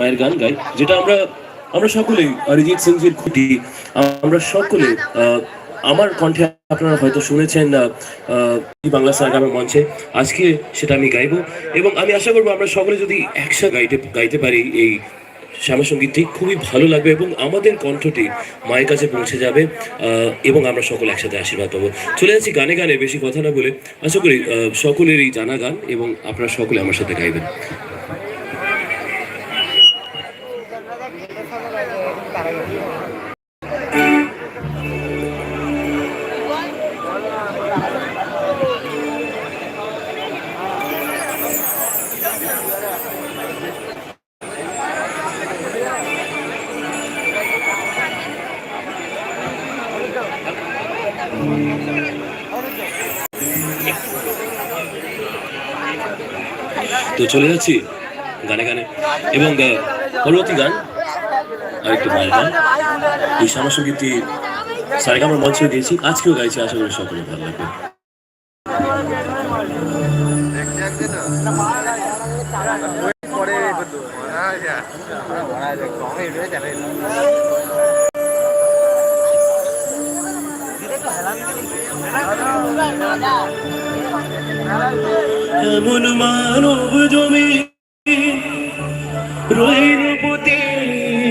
মায়ের গান গাই, যেটা আমরা আমরা সকলেই, অরিজিৎ সিং জির খুঁটি, আমরা সকলে আমার কণ্ঠে আপনারা হয়তো শুনেছেন বাংলা সারগামের মঞ্চে, আজকে সেটা আমি গাইবো। এবং আমি আশা করব আমরা সকলে যদি একসাথে গাইতে গাইতে পারি এই শ্যামাসঙ্গীতটি খুবই ভালো লাগবে এবং আমাদের কণ্ঠটি মায়ের কাছে পৌঁছে যাবে এবং আমরা সকলে একসাথে আশীর্বাদ পাবো। চলে যাচ্ছি গানে গানে, বেশি কথা না বলে, আশা করি সকলেরই জানা গান এবং আপনারা সকলে আমার সাথে গাইবেন। তো চলে যাচ্ছি গানে গানে। এবং পরবর্তী গান আরেকটু গান এই শ্যামাসঙ্গীতটি সারেগামার মঞ্চে দিয়েছি। আজকেও গাইছি, আশা করি সকলে ভালো লাগবে। এমন মানব জমি রইল পতি